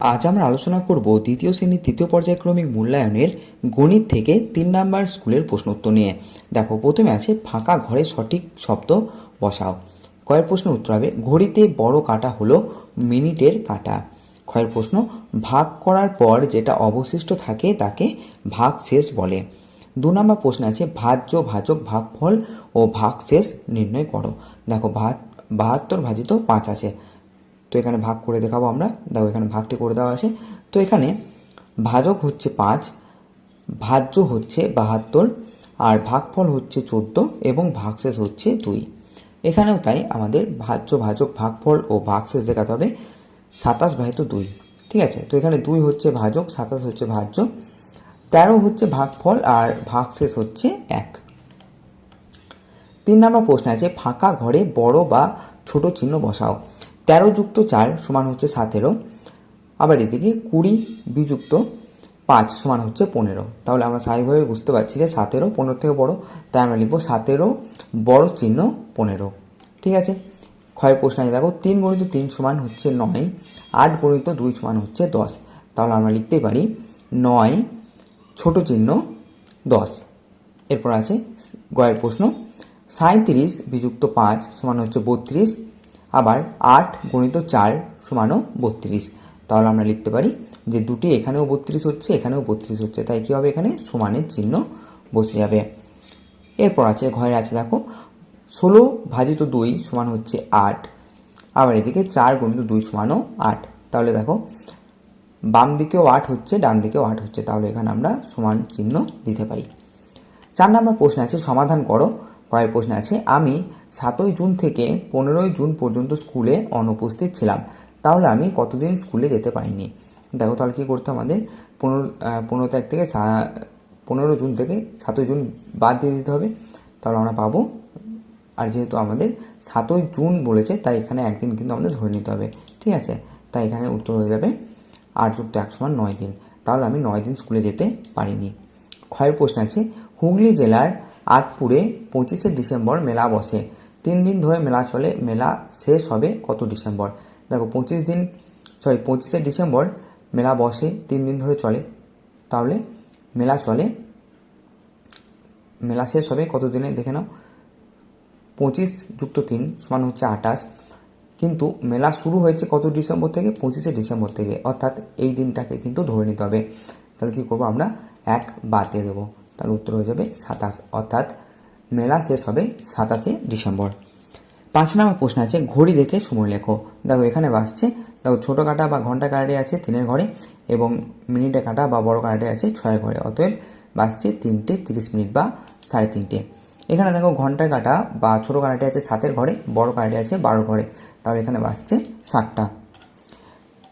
আজ আমরা আলোচনা করব দ্বিতীয় শ্রেণির তৃতীয় পর্যায়ক্রমিক মূল্যায়নের গণিত থেকে তিন নাম্বার স্কুলের প্রশ্ন উত্তর নিয়ে। দেখো, প্রথমে আছে, ফাঁকা ঘরে সঠিক শব্দ বসাও। কয়ের প্রশ্নের উত্তর হবে, ঘড়িতে বড় কাটা হলো মিনিটের কাটা। ক্ষয়ের প্রশ্ন, ভাগ করার পর যেটা অবশিষ্ট থাকে তাকে ভাগ শেষ বলে। দু নম্বর প্রশ্ন আছে, ভাজ্য ভাজক ভাগফল ও ভাগ শেষ নির্ণয় করো। দেখো ভাত বাহাত্তর ভাজিত পাঁচ আছে। তো এখানে ভাগ করে দেখাবো আমরা। দেখো এখানে ভাগটি করে দেওয়া আছে। তো এখানে ভাজক হচ্ছে পাঁচ, ভাজ্য হচ্ছে বাহাত্তর, আর ভাগফল হচ্ছে চোদ্দ এবং ভাগশেষ হচ্ছে দুই। এখানেও তাই আমাদের ভাজ্য, ভাজক, ভাগফল ও ভাগশেষ দেখাতে হবে। সাতাশ ভাজিত দুই, ঠিক আছে? তো এখানে দুই হচ্ছে ভাজক, সাতাশ হচ্ছে ভাজ্য, তেরো হচ্ছে ভাগফল আর ভাগশেষ হচ্ছে এক। তিন নম্বর প্রশ্ন আছে, ফাঁকা ঘরে বড় বা ছোট চিহ্ন বসাও। তেরো যুক্ত চার সমান হচ্ছে সতেরো। আবার এদিকে কুড়ি বিযুক্ত পাঁচ সমান হচ্ছে পনেরো। তাহলে আমরা স্বাভাবিকভাবে বুঝতে পারছি যে সতেরো পনেরো থেকে বড়, তাই আমরা লিখব সতেরো বড় চিহ্ন পনেরো। ঠিক আছে? ক্ষয়ের প্রশ্ন আছে। দেখো, তিন গণিত তিন সমান হচ্ছে নয়, আট গণিত দুই সমান হচ্ছে দশ। তাহলে আমরা লিখতেই পারি নয় ছোট চিহ্ন দশ। এরপর আছে গয়ের প্রশ্ন। সাঁত্রিশ বিযুক্ত পাঁচ সমান হচ্ছে বত্রিশ আবার আট গণিত চার সমানও বত্রিশ। তাহলে আমরা লিখতে পারি যে দুটি এখানেও বত্রিশ হচ্ছে, এখানেও বত্রিশ হচ্ছে। তাই কী হবে এখানে? সমানের চিহ্ন বসে যাবে। এরপর আছে, ঘরে আছে দেখো, ষোলো ভাজিত দুই সমান হচ্ছে আট। আবার এদিকে চার গণিত দুই সমানও আট। তাহলে দেখো, বাম দিকেও আট হচ্ছে, ডান দিকেও আট হচ্ছে। তাহলে এখানে আমরা সমান চিহ্ন দিতে পারি। চার নম্বর প্রশ্ন আছে, সমাধান করো। কয়েক প্রশ্ন আছে, আমি সাতই জুন থেকে পনেরোই জুন পর্যন্ত স্কুলে অনুপস্থিত ছিলাম। তাহলে আমি কতদিন স্কুলে যেতে পারিনি? দেখো তাহলে কী করতে আমাদের? পনেরো পনেরো তারিখ থেকে পনেরো জুন থেকে সাতই জুন বাদ দিয়ে দিতে হবে। তাহলে আমরা পাবো। আর যেহেতু আমাদের সাতই জুন বলেছে, তাই এখানে একদিন কিন্তু আমাদের ধরে নিতে হবে। ঠিক আছে? তাই এখানে উত্তর হয়ে যাবে আট যুক্ত এক সমান নয় দিন। তাহলে আমি নয় দিন স্কুলে যেতে পারিনি। ক্ষয়ের প্রশ্ন আছে, হুগলি জেলার আটপুরে পঁচিশে ডিসেম্বর মেলা বসে। তিন দিন ধরে মেলা চলে, মেলা শেষ হবে কত ডিসেম্বর? দেখো, পঁচিশ দিন সরি পঁচিশে ডিসেম্বর মেলা বসে, তিন দিন ধরে চলে। তাহলে মেলা চলে, মেলা শেষ হবে কত দিনে দেখে নাও। পঁচিশ যুক্ত তিন সমান হচ্ছে আঠাশ। কিন্তু মেলা শুরু হয়েছে কত ডিসেম্বর থেকে? পঁচিশে ডিসেম্বর থেকে। অর্থাৎ এই দিনটাকে কিন্তু ধরে নিতে হবে। তাহলে কী করব আমরা? এক বাদ দিয়ে দেবো। তাহলে উত্তর হয়ে যাবে সাতাশ, অর্থাৎ মেলা শেষ হবে সাতাশে ডিসেম্বর। পাঁচ নম্বর প্রশ্ন আছে, ঘড়ি দেখে সময় লেখো। দেখো, এখানে বাসছে। দেখো, ছোটো কাটা বা ঘণ্টা কাটাটি আছে তিনের ঘরে এবং মিনিটে কাটা বা বড় কাটাটি আছে ছয়ের ঘরে। অতএব বাসছে তিনটে তিরিশ মিনিট বা সাড়ে তিনটে। এখানে দেখো ঘণ্টার কাটা বা ছোটো কাটাটি আছে সাতের ঘরে, বড় কাটাটি আছে বারোর ঘরে। তাহলে এখানে বাসছে ষাটটা।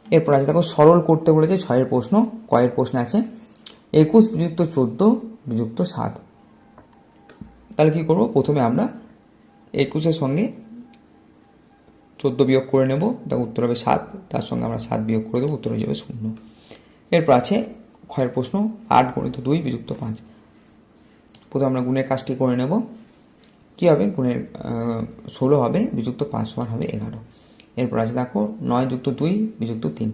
এরপর আছে, দেখো, সরল করতে বলেছে ছয়ের প্রশ্ন, কয়ের প্রশ্ন আছে, একুশ বিযুক্ত চোদ্দ বিযুক্ত সাত। তাহলে কী করব? প্রথমে আমরা একুশের সঙ্গে চোদ্দ বিয়োগ করে নেব তার উত্তর হবে সাত। তার সঙ্গে আমরা সাত বিয়োগ করে দেবো, উত্তর হয়ে যাবে শূন্য। এরপর আছে ক্ষয়ের প্রশ্ন, আট গণিত দুই বিযুক্ত পাঁচ। প্রথমে আমরা গুণের কাজটি করে নেব। কী হবে? গুণের ষোলো হবে, বিযুক্ত পাঁচ সমান হবে এগারো। এরপর আছে দেখো, নয় যুক্ত দুই, বিযুক্ত তিন।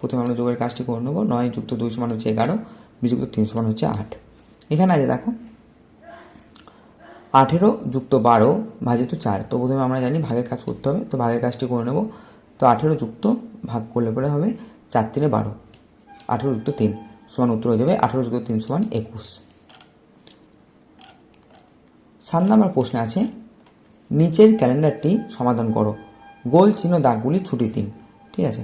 প্রথমে আমরা যোগের কাজটি করে নেব, নয় যুক্ত দুই সমান হচ্ছে এগারো, বিযুক্ত তিন সমান হচ্ছে আট। এখানে আছে, দেখো। আঠেরো যুক্ত বারো ভাজিত চার। তো প্রথমে আমরা জানি ভাগের কাজ করতে হবে, তো ভাগের কাজটি করে নেব। তো আঠেরো যুক্ত ভাগ করলে পরে হবে চার তিনে বারো। আঠেরো যুক্ত তিন সমান উত্তর হয়ে যাবে আঠেরো যুক্ত তিন সমান একুশ। সাত নম্বর প্রশ্নে আছে, নিচের ক্যালেন্ডারটি সমাধান করো। গোল চিহ্ন দাগগুলি ছুটি দিন ঠিক আছে?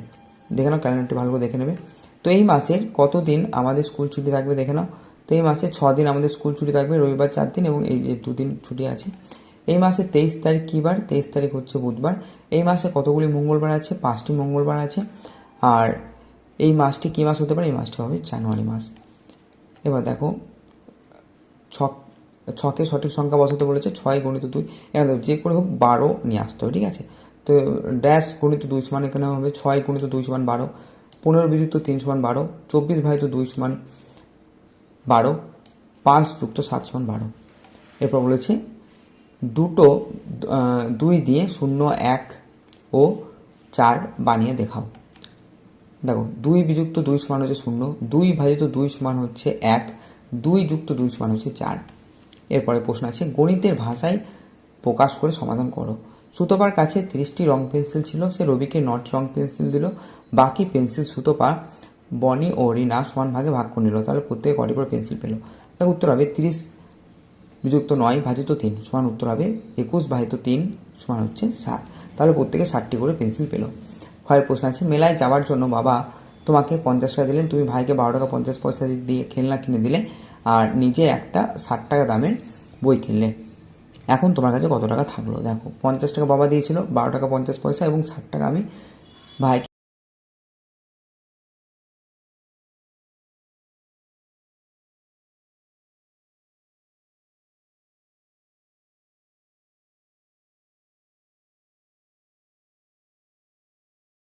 দেখে নাও, ক্যালেন্ডারটি ভালো করে দেখে নেবে। তো এই মাসের কত দিন আমাদের স্কুল ছুটি থাকবে দেখে নাও। তো এই মাসে ছ দিন আমাদের স্কুল ছুটি থাকবে, রবিবার চার দিন এবং এই যে দুদিন ছুটি আছে। এই মাসে তেইশ তারিখ কী বার? তেইশ তারিখ হচ্ছে বুধবার। এই মাসে কতগুলি মঙ্গলবার আছে? পাঁচটি মঙ্গলবার আছে। আর এই মাসটি কী মাস হতে পারে? এই মাসটি হবে জানুয়ারি মাস। এবার দেখো ছক ছকে সঠিক সংখ্যা বসাতে বলেছে ছয় গণিত দুই। এখানে যে করে হোক বারো নিয়ে আসতে হবে, ঠিক আছে? তো ড্যাশ গণিত দুই সমান এখানে হবে, ছয় গণিত দুই সমান বারো, পনেরো বিযুক্ত তিন সমান বারো, চব্বিশ ভাই তো দুই সমান বারো। পাঁচ যুক্ত সাত সমান বারো। এরপর বলেছে, দুটো দুই দিয়ে শূন্য, এক ও চার বানিয়ে দেখাও। দেখো, দুই বিযুক্ত দুই সমান হচ্ছে শূন্য, দুই ভাজিত দুই সমান হচ্ছে এক, দুই যুক্ত দুই সমান হচ্ছে চার। এরপরে প্রশ্ন আছে, গণিতের ভাষায় প্রকাশ করে সমাধান করো। সুতোপার কাছে তিরিশটি রং পেন্সিল ছিল, সে রবিকে নটি রং পেন্সিল দিল, বাকি পেন্সিল সুতোপা বনি ও রিনা সমান ভাগে ভাগ করে নিল। তাহলে প্রত্যেকে কটি করে পেন্সিল পেল? তাহলে উত্তর হবে তিরিশ বিযুক্ত নয় ভাজিত তিন সমান উত্তর হবে একুশ ভাজিত তিন সমান হচ্ছে সাত। তাহলে প্রত্যেকে ষাটটি করে পেন্সিল পেল। ক্ষয়ের প্রশ্ন আছে, মেলায় যাওয়ার জন্য বাবা তোমাকে পঞ্চাশ টাকা দিলেন, তুমি ভাইকে বারো টাকা পঞ্চাশ পয়সা দিয়ে খেলনা কিনে দিলে আর নিজে একটা ষাট টাকা দামের বই কিনলে। এখন তোমার কাছে কত টাকা থাকল? দেখো, পঞ্চাশ টাকা বাবা দিয়েছিল, বারো টাকা পঞ্চাশ পয়সা এবং ষাট টাকা আমি ভাইকে